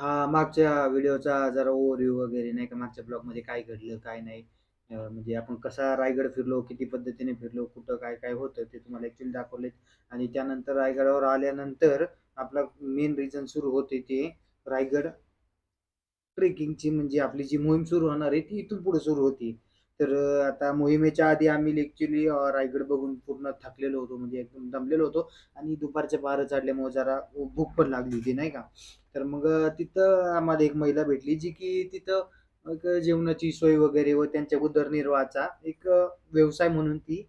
हा मागच्या व्हिडिओचा जरा ओव्हरव्ह्यू वगैरे नाही का, मागच्या ब्लॉगमध्ये काय घडलं, काय नाही. म्हणजे आपण कसा रायगड फिरलो, किती पद्धतीने फिरलो, कुठं काय-काय होतं ते तुम्हाला ॲक्च्युली दाखवलेत आणि त्यानंतर रायगडावर आल्यानंतर आपला मेन रिझन सुरू होते ते रायगड ट्रेकिंगची म्हणजे आपली जी मोहीम सुरू होणार आहे, ती इथून पुढे सुरू होती. तर आता मोहिमेच्या आधी आम्ही ॲक्च्युली रायगड बघून पूर्ण थकलेलो होतो, म्हणजे एकदम दमलेलो होतो आणि दुपारच्या पहारं चढल्यामुळे जरा भूक पण लागली होती, नाही का. तर मग तिथं आम्हाला एक महिला भेटली, जी की तिथं जेवणाची सोय वगैरे व त्यांच्या उदरनिर्वाहाचा एक व्यवसाय म्हणून ती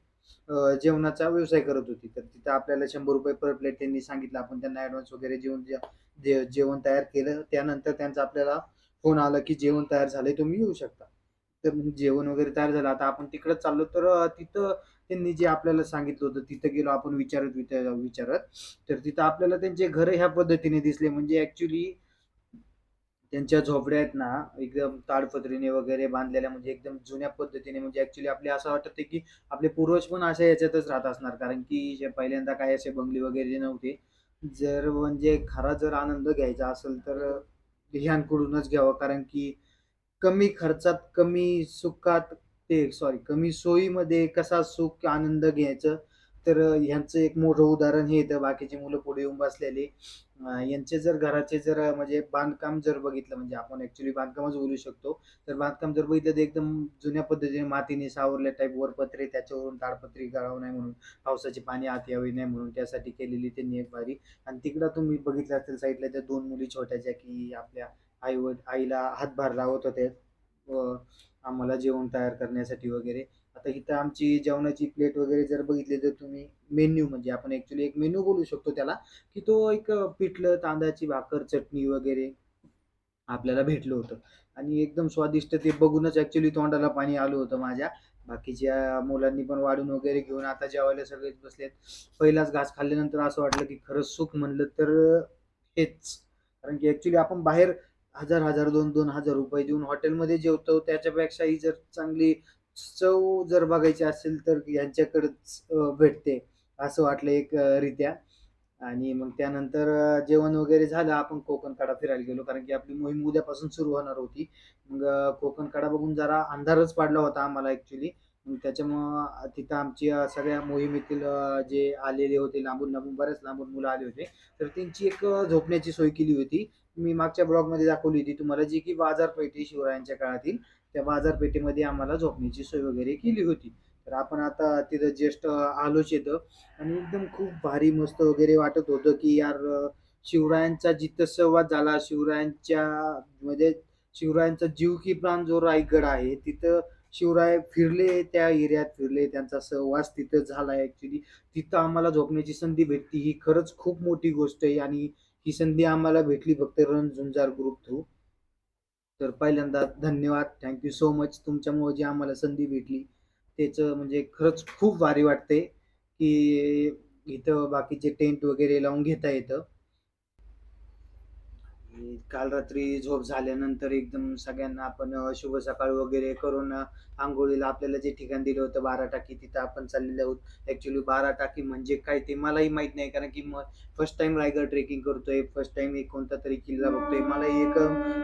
जेवणाचा व्यवसाय करत होती. तर तिथं आपल्याला ₹100 पर प्लेट त्यांनी सांगितलं. आपण त्यांना ॲडव्हान्स वगैरे जेवण जे जेवण तयार केलं. त्यानंतर त्यांचा आपल्याला फोन आला, की जेवण तयार झाले तुम्ही येऊ शकता. तर जेवण वगैरे तयार झालं. आता आपण तिकडे चाललो, तर तिथं त्यांनी जे आपल्याला सांगितलं होतं, तिथं गेलो आपण विचारत विचारत. तर तिथं आपल्याला त्यांचे घरं ह्या पद्धतीने दिसले. म्हणजे ऍक्च्युली त्यांच्या झोपड्या आहेत ना, एकदम ताडपत्रीने वगैरे बांधलेल्या, म्हणजे एकदम जुन्या पद्धतीने. म्हणजे ऍक्च्युली आपले असं वाटतं, की आपले पूर्वज पण अशा याच्यातच राहत असणार. कारण की जे पहिल्यांदा काही असे बंगले वगैरे नव्हते. जर म्हणजे खरा जर आनंद घ्यायचा असेल, तर ह्यांकडूनच घ्यावा. कारण की कमी खर्चात, कमी सुखात ते सॉरी कमी सोयीमध्ये कसा सुख, आनंद घ्यायचं, तर ह्यांचं एक मोठं उदाहरण हे येतं. बाकीची मुलं पुढे येऊन बसलेली. यांचे जर घराचे जर म्हणजे बांधकाम जर बघितलं, म्हणजे आपण ऍक्च्युली बांधकामच बोलू शकतो. तर बांधकाम जर बघितलं, तर एकदम जुन्या पद्धतीने मातीने सावरल्या टाईप वरपत्रे त्याच्यावरून ताडपत्री गळावं नाही म्हणून, पावसाचे पाणी आत यावे नाही म्हणून, त्यासाठी केलेली त्यांनी एक भारी आणि तिकडं तुम्ही बघितलं असेल साईडला त्या दोन मुली छोट्याच्या की आपल्या आई आईला हातभार लावत होत्या. आम्हाला जेवण तयार करण्यासाठी वगैरे. आता इथं आमची जेवणाची प्लेट वगैरे जर बघितली, तर तुम्ही मेन्यू म्हणजे आपण ॲक्च्युली एक मेन्यू बोलू शकतो त्याला, की तो एक पिठलं, तांदळाची भाकर, चटणी वगैरे आपल्याला भेटलं होतं आणि एकदम स्वादिष्ट ते बघूनच ॲक्च्युली तोंडाला पाणी आलं होतं माझ्या. बाकीच्या मुलांनी पण वाढून वगैरे घेऊन आता जेवायला सगळेच बसलेत. पहिलाच घास खाल्ल्यानंतर असं वाटलं, की खरंच सुख म्हणलं तर हेच. कारण की ॲक्च्युली आपण बाहेर हजार-हजार, दोन दोन हजार रुपये देऊन हॉटेलमध्ये जेवतो. त्याच्यापेक्षाही जर चांगली चव जर बघायची असेल, तर यांच्याकडेच भेटते. असं वाटलं एक रित्या आणि मग त्यानंतर जेवण वगैरे झालं. आपण कोकण कडा फिरायला गेलो. कारण की आपली मोहीम उद्यापासून सुरू होणार होती. मग कोकण कडा बघून जरा अंधारच पडला होता आम्हाला ॲक्च्युली मग त्याच्यामुळं तिथं आमची सगळ्या मोहिमेतील जे आलेले होते लांबून-लांबून, बऱ्याच लांबून मुलं आले होते. तर त्यांची एक झोपण्याची सोय केली होती. मी मागच्या ब्लॉगमध्ये दाखवली होती तुम्हाला, जी की बाजारपेठी शिवरायांच्या काळातील. त्या बाजारपेठेमध्ये आम्हाला झोपण्याची सोय वगैरे केली होती. तर आपण आता तिथं ज्येष्ठ आलोच येतं आणि एकदम खूप भारी मस्त वगैरे वाटत होतं, की यार शिवरायांचा जिथं संवाद झाला, शिवरायांच्या म्हणजे शिवरायांचा जीव की प्राण जो रायगड आहे, तिथं शिवराय फिरले, त्या एरियात फिरले, त्यांचा सहवास तिथं झाला ॲक्च्युली तिथं आम्हाला झोपण्याची संधी भेटती ही खरंच खूप मोठी गोष्ट आहे आणि ही संधी आम्हाला भेटली फक्त रणझुंजार ग्रुप थ्रू. तर पहिल्यांदा धन्यवाद. Thank you so much. तुमच्यामुळे जी आम्हाला संधी भेटली, त्याचं म्हणजे खरंच खूप भारी वाटते की इथं बाकीचे टेंट वगैरे लावून घेता येतं. आणि काल रात्री झोप झाल्यानंतर एकदम सगळ्यांना आपण शुभ सकाळ वगैरे करून आंघोळीला आपल्याला जे ठिकाण दिलं होतं 12 टाकी तिथं आपण चाललेले आहोत. ॲक्चुअली 12 टाकी म्हणजे काय ते मलाही माहीत नाही कारण की मग फर्स्ट टाइम रायगड ट्रेकिंग करतोय. फर्स्ट टाइम एक कोणता तरी किल्ला बघतोय. मलाही एक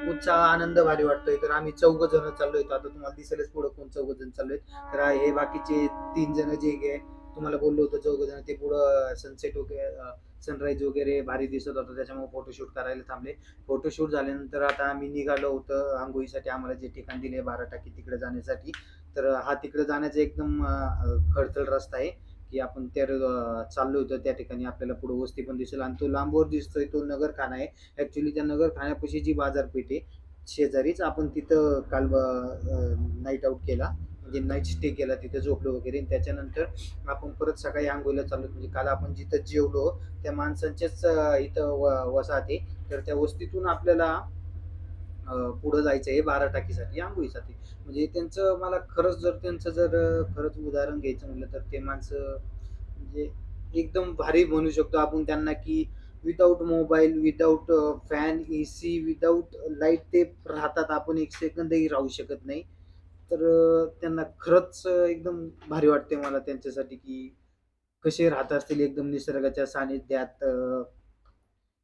उत्साह, आनंद भारी वाटतोय. तर आम्ही चौघं जण चाललोय. आता तुम्हाला दिसेलच पुढं कोण चौघं जण चाललोय. तर हे बाकीचे तीन जण जे गे तुम्हाला बोललो होतो चौघजण ते पुढं सनसेट वगैरे सनराईज वगैरे भारी दिसत होतं त्याच्यामुळे फोटोशूट करायला थांबले. फोटोशूट झाल्यानंतर आता आम्ही निघालो होतो आंघोळीसाठी आम्हाला जे ठिकाण दिले 12 टाकी तिकडे जाण्यासाठी. तर हा तिकडे जाण्याचा एकदम खडतळ रस्ता आहे, की आपण त्या चाललो होतो त्या ठिकाणी आपल्याला पुढे वस्ती पण दिसेल आणि तो लांबवर दिसतोय तो नगरखाना आहे. ॲक्च्युली त्या नगरखान्यापाशी जी बाजारपेठ आहे, शेजारीच आपण तिथं काल नाईट आऊट केला. म्हणजे नाईट स्टे केला तिथे झोपलो वगैरे त्याच्यानंतर आपण परत सकाळी आंघोळीला चाललो. म्हणजे काल आपण जिथं जेवलो त्या माणसांच्याच इथं व वसाहते तर त्या वस्तीतून आपल्याला पुढं जायचं आहे 12 टाकीसाठी, आंघोळीसाठी म्हणजे त्यांचं मला खरंच जर त्यांचं जर खरंच उदाहरण घ्यायचं म्हटलं तर ते माणसं म्हणजे एकदम भारी म्हणू शकतो आपण त्यांना, की without mobile, without fan, A C without light ते राहतात. आपण एक सेकंदही राहू शकत नाही. तर त्यांना खरंच एकदम भारी वाटते मला त्यांच्यासाठी, की कसे राहत असतील एकदम निसर्गाच्या सानिध्यात.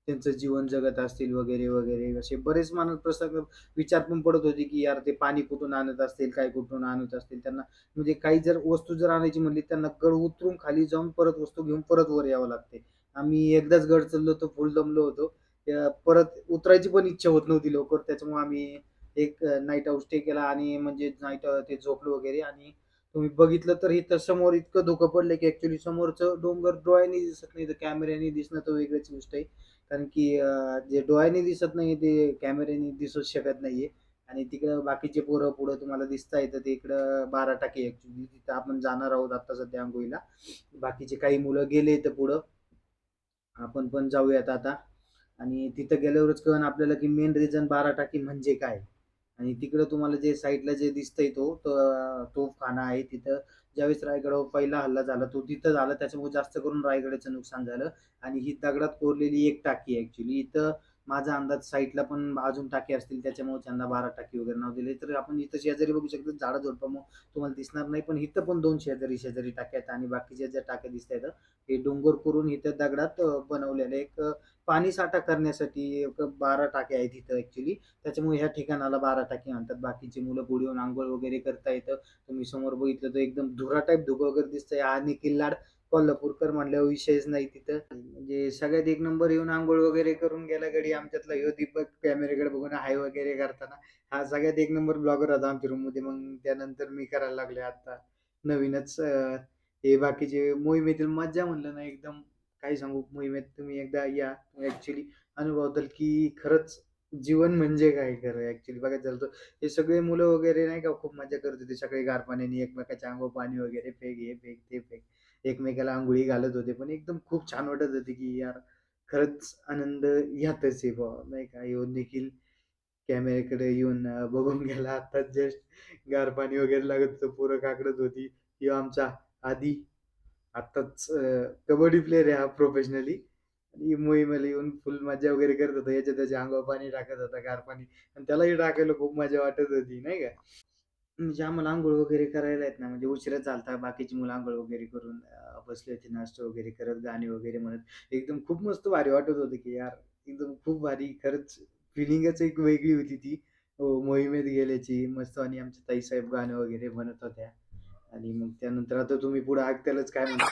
त्यांचं जीवन जगत असतील वगैरे, वगैरे असे बरेच मानस प्रसंग विचार पण पडत होते, की यार ते पाणी कुठून आणत असतील, काय कुठून आणत असतील. त्यांना म्हणजे काही जर वस्तू जर आणायची म्हणली त्यांना गड उतरून खाली जाऊन परत वस्तू घेऊन परत वर यावं लागते. आम्ही एकदाच गड चढलो होतो, फुल दमलो होतो. परत उतरायची पण इच्छा होत नव्हती लवकर. त्याच्यामुळे आम्ही एक नाईट आउट स्टे केला आणि म्हणजे नाईट ते झोपलो वगैरे आणि तुम्ही बघितलं तर इथं समोर इतकं धुकं पडलं, की ॲक्चुअली समोरचं डोंगर डोळ्याने दिसत नाही, तर कॅमेऱ्याने दिसणं तर वेगळीच गोष्ट आहे. कारण की जे डोळ्याने दिसत नाही ते कॅमेऱ्याने दिसूच शकत नाहीये. आणि तिकडं बाकीचे पोरं पुढं तुम्हाला दिसताय तर ते इकडं 12 टाकी ॲक्चुअली तिथं आपण जाणार आहोत आता सध्या अंघोळीला. बाकीचे काही मुलं गेले तर पुढं. आपण पण जाऊयात आता. आणि तिथं गेल्यावरच कळण आपल्याला, की मेन रिझन 12 टाकी म्हणजे काय? आणि तिकडं तुम्हाला जे साईडला जे दिसतंय तो तोफखाना आहे तिथं. ज्यावेळेस रायगडावर पहिला हल्ला झाला तो तिथं झाला. त्याच्यामुळे जास्त करून रायगडाचं नुकसान झालं. आणि ही दगडात कोरलेली एक टाकी आहे इथं माझा अंदाज साईडला पण अजून टाकी असतील त्याच्यामुळे त्यांना 12 टाकी वगैरे नाव दिले. तर आपण इथं शेजारी बघू शकतो झाडं-झुडपामुळं तुम्हाला दिसणार नाही. पण इथं पण दोन शेजारी-शेजारी टाक्या आहेत आणि बाकीच्या ज्या टाक्या दिसतायत हे डोंगर करून इथं दगडात बनवलेलं एक पाणी साठा करण्यासाठी एक 12 टाक्या आहेत इथं ऍक्च्युली त्याच्यामुळे ह्या ठिकाणाला 12 टाकी म्हणतात. बाकीची मुलं पुढे येऊन आंघोळ वगैरे करता येतं. तुम्ही समोर बघितलं तर एकदम धुरा टाइप धुकं वगैरे दिसतंय आणि किल्लाड कोल्हापूरकर म्हटल्यावर विषयच नाही तिथं. म्हणजे सगळ्यात एक नंबर येऊन आंघोळ वगैरे करून गेला गडी आमच्यातला ह्यो दीपक कॅमेरेकडे बघून हाय वगैरे करताना. हा सगळ्यात एक नंबर ब्लॉगर होता आमच्या रूममध्ये. मग त्यानंतर मी करायला लागले आता. नवीनच हे बाकीचे मोहिमेतील मज्जा म्हणलं ना एकदम काय सांगू मोहिमेत तुम्ही एकदा या ॲक्च्युली अनुभवताल, की खरंच जीवन म्हणजे काय खरं ॲक्च्युली बघायचं झालं तर हे सगळे मुलं वगैरे नाही का खूप मज्जा करत होते. सगळे गार पाण्याने एकमेकाच्या अंगो पाणी वगैरे फेक, हे फेक, ते फेक. एकमेकाला आंघोळी घालत होते. पण एकदम खूप छान वाटत होते, की यार खरंच आनंद ह्यातच आहे बुवा नाही का. येऊन देखील कॅमेऱ्याकडे येऊन बघून गेला आत्ताच जस्ट गार पाणी वगैरे लागत होतं. पोरं काकडत होती. किंवा आमचा आधी आत्ताच कबड्डी प्लेयर आहे हा प्रोफेशनली. आणि मोहिमेला येऊन फुल मज्जा वगैरे करत होता. याच्या त्याच्या अंगावर पाणी टाकत होता, गार पाणी आणि त्यालाही टाकायला खूप मजा वाटत होती नाही का. म्हणजे आम्हाला अंघोळ वगैरे करायला आहेत ना, म्हणजे उशिराच झालता. बाकीची मुलं अंघोळ वगैरे करून अ, बसले होते नाश्ता वगैरे करत, गाणी वगैरे म्हणत. एकदम खूप मस्त भारी वाटत होतं, की यार एकदम खूप भारी खरंच फिलिंगच एक वेगळी होती ती. हो, मोहिमेत गेल्याची मस्त आणि आमच्या ताईसाहेब गाणं वगैरे म्हणत होत्या. आणि मग त्यानंतर आता तुम्ही पुढे ऐकतालच काय म्हणतात.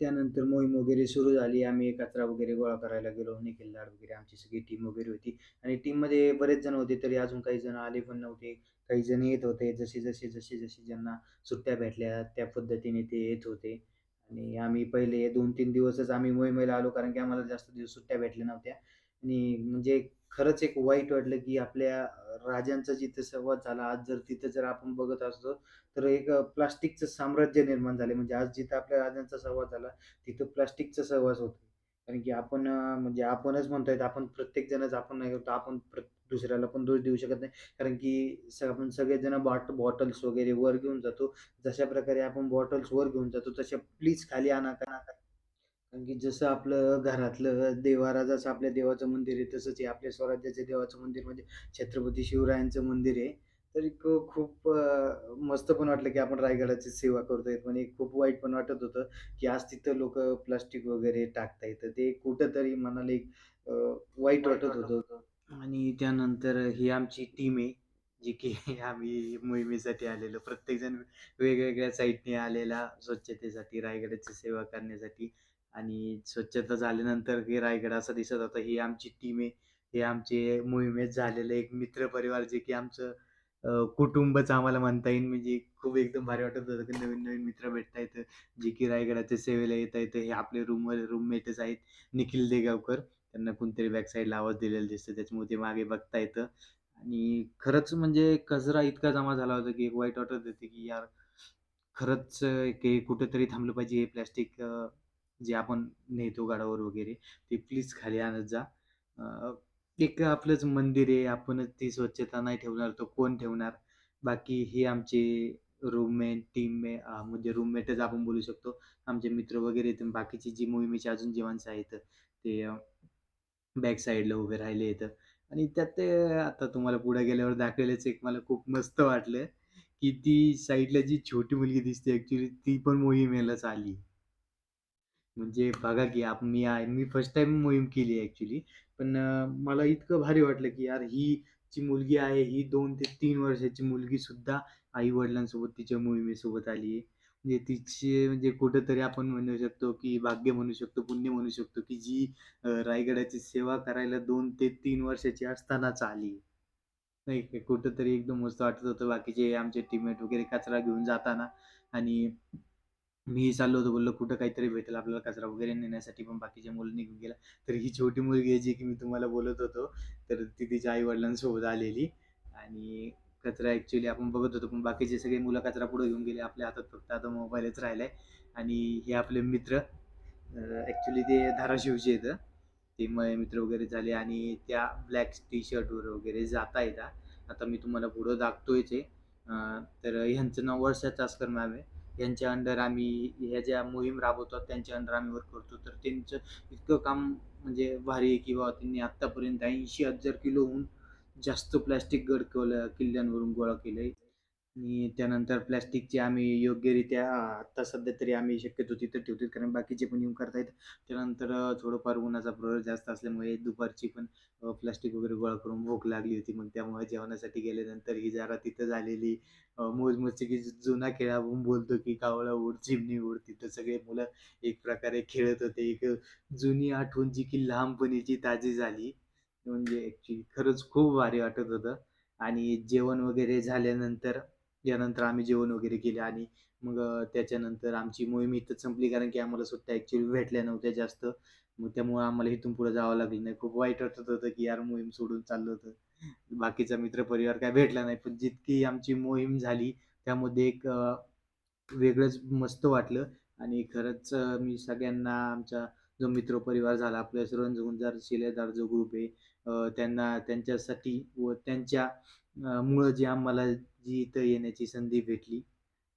त्यानंतर मोहीम वगैरे सुरू झाली. आम्ही कचरा वगैरे गोळा करायला गेलो. निखिल लाड वगैरे आमची सगळी टीम वगैरे होती आणि टीममध्ये बरेच जण होते, तरी अजून काही जण आले पण नव्हते. काही जण येत होते. जसे, जसे, जसे, जसे ज्यांना सुट्ट्या भेटल्या त्या पद्धतीने ते येत होते. आणि आम्ही पहिले 2-3 दिवसच आम्ही मोहिमेला आलो, कारण की आम्हाला जास्त दिवस सुट्ट्या भेटल्या नव्हत्या. आणि म्हणजे खरंच एक वाईट वाटलं, की आपल्या राजांचा जिथे संवाद झाला, आज जर तिथं जर आपण बघत असतो, तर एक प्लास्टिकचं साम्राज्य निर्माण झाले. म्हणजे आज जिथं आपल्या राजांचा संवाद झाला, तिथं प्लास्टिकचा सहवास होतो. कारण की आपण म्हणजे आपणच म्हणतोय, आपण प्रत्येक जणच आपण नाही करतो. आपण दुसऱ्याला पण दोष देऊ शकत नाही. कारण की स आपण सगळेजण बॉट बॉटल्स वगैरे वर घेऊन जातो. जशा प्रकारे आपण बॉटल्स वर घेऊन जातो, तशा प्लीज खाली आणा कारण की जसं आपलं घरातलं देव्हारा जसं आपल्या देवाचं मंदिर आहे, तसंच हे आपल्या स्वराज्याच्या देवाचं मंदिर म्हणजे छत्रपती शिवरायांचं मंदिर आहे. तर एक खूप अ, मस्त पण वाटलं, की आपण रायगडाची सेवा करतोय. पण एक खूप वाईट पण वाटत होतं, की आज तिथं लोकं प्लास्टिक वगैरे टाकतायत. तर ते कुठेतरी मनाला एक अ, वाईट वाटत होतं. आणि त्यानंतर ही आमची टीम आहे, जी की आम्ही मोहिमेसाठी आलेलो. प्रत्येकजण वेगवेगळ्या साईडने आलेला स्वच्छतेसाठी, रायगडाची सेवा करण्यासाठी. आणि स्वच्छता झाल्यानंतर हे रायगड असं दिसत होतं ही आमची टीम आहे. हे आमचे मोहिमेत झालेलं एक मित्र परिवार जे की आमचं कुटुंबच आम्हाला म्हणता येईल. म्हणजे खूप एकदम भारी वाटत होतं, की नवीन-नवीन मित्र भेटता येतं जे की रायगडाच्या सेवेला येतायत. हे आपले रूमवर रूममेटच आहेत. निखिल देगावकर. त्यांना कोणतरी बॅक साईडला आवाज दिलेला दिसतो. त्याच्यामुळे ते मागे बघता येतं आणि खरंच म्हणजे कचरा इतका जमा झाला होता, की एक वाईट वाटत होतं, की यार खरंच की कुठेतरी थांबलं पाहिजे हे प्लॅस्टिक जे आपण नेतो गडावर वगैरे, ते प्लीज खाली आणत जा. एक आपलंच मंदिर आहे, आपणच ती स्वच्छता नाही ठेवणार तर कोण ठेवणार? बाकी हे आमचे रूममेट, टीममे म्हणजे रूममेटच आपण बोलू शकतो. आमचे मित्र वगैरे आहेत बाकीची जी मोहिमेची अजून जी माणसं आहेत ते अ, बॅक साईडला उभे राहिले आहेत आणि त्यात ते आता तुम्हाला पुढे गेल्यावर दाखवेलच एक मला खूप मस्त वाटलं, की ती साईडला जी छोटी मुलगी दिसते ऍक्च्युली ती पण मोहिमेलाच आली. म्हणजे बघा की आप मी आहे मी फर्स्ट टाइम मोहीम केली आहे पण मला इतकं भारी वाटलं, की यार ही जी मुलगी आहे, ही दोन ते तीन वर्षाची मुलगी सुद्धा आई-वडिलांसोबत तिच्या मोहिमेसोबत आली आहे. म्हणजे तिचे म्हणजे कुठंतरी आपण म्हणू शकतो, की भाग्य म्हणू शकतो, पुण्य म्हणू शकतो, की जी रायगडाची सेवा करायला दोन ते तीन वर्षाची असतानाच आली. नाही का कुठेतरी एकदम मस्त वाटत होतं. बाकीचे आमचे टीममेट वगैरे कचरा घेऊन जाताना आणि मीही चाललो होतो. बोललो कुठं काहीतरी भेटेल आपल्याला कचरा वगैरे नेण्यासाठी, पण बाकीच्या मुलं निघून गेला. तर ही छोटी मुलगी आहे जी की मी तुम्हाला बोलत होतो, तर ती तिच्या आई-वडिलांसोबत आलेली आणि कचरा ॲक्चुअली आपण बघत होतो, पण बाकीचे सगळे मुलं कचरा पुढे घेऊन गेले. आपल्या हातात फक्त आता मोबाईलच राहिलाय आणि हे आपले मित्र अ, ते धाराशिवचे आहेत. ते मय मित्र वगैरे झाले आणि त्या ब्लॅक टी-शर्टवर वगैरे जातायत. आता मी तुम्हाला पुढं दाखवतोयच आहे. तर ह्यांचं नाव वर्षा चासकर मॅम आहे. यांच्या अंडर आम्ही ह्या ज्या मोहीम राबवतो त्यांच्या अंडर आम्ही वर्क करतो. तर त्यांचं इतकं काम म्हणजे भारी आहे, किंवा त्यांनी आत्तापर्यंत ऐंशी हजार किलोहून जास्त प्लॅस्टिक गड किल्ल्यांवरून गोळा केलं आहे आणि त्यानंतर प्लॅस्टिकची आम्ही योग्यरित्या आत्ता सध्या तरी आम्ही शक्यतो तिथं ठेवतो कारण बाकीचे पण येऊन करतायत. त्यानंतर थोडंफार उन्हाचा प्रभाव जास्त असल्यामुळे दुपारची पण प्लॅस्टिक प्लास्टिक वगैरे गोळा करून भूक लागली होती. मग त्यामुळे जेवणासाठी गेल्यानंतर ही जरा तिथं झालेली अ, की जुना खेळ आपण बोलतो, की कावळा उड, चिमणी उड. तिथं सगळे मुलं एक प्रकारे खेळत होते. एक जुनी आठवण जी की लहानपणीची ताजी झाली. म्हणजे ॲक्च्युली खरंच खूप भारी वाटत होतं आणि जेवण वगैरे झाल्यानंतर त्यानंतर आम्ही जेवण वगैरे केले आणि मग त्याच्यानंतर आमची मोहीम इथंच संपली कारण की आम्हाला सुट्ट्या ॲक्च्युली भेटल्या नव्हत्या जास्त. मग त्यामुळं आम्हाला इथून पुढे जावं लागलं नाही. खूप वाईट वाटत होतं, की यार मोहीम सोडून चाललं होतं बाकीचा मित्र परिवार काय भेटला नाही. पण जितकी आमची मोहीम झाली त्यामध्ये एक वेगळंच मस्त वाटलं आणि खरंच मी सगळ्यांना आमचा जो मित्र परिवार झाला, आपल्या सुरंजगुंजार शिलेदार जो ग्रुप आहे त्यांना त्यांच्यासाठी व त्यांच्या मुळं जी आम्हाला जी इथं येण्याची संधी भेटली.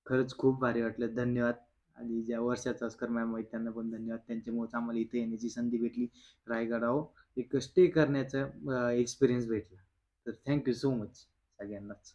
खरंच खूप भारी वाटलं. धन्यवाद. आणि ज्या वर्षाचा अस्कर मॅम आहेत त्यांना पण धन्यवाद. त्यांच्यामुळेच आम्हाला इथं येण्याची संधी भेटली. रायगडावर एक स्टे करण्याचा एक्सपिरियन्स भेटला. तर थँक्यू सो मच सगळ्यांनाच.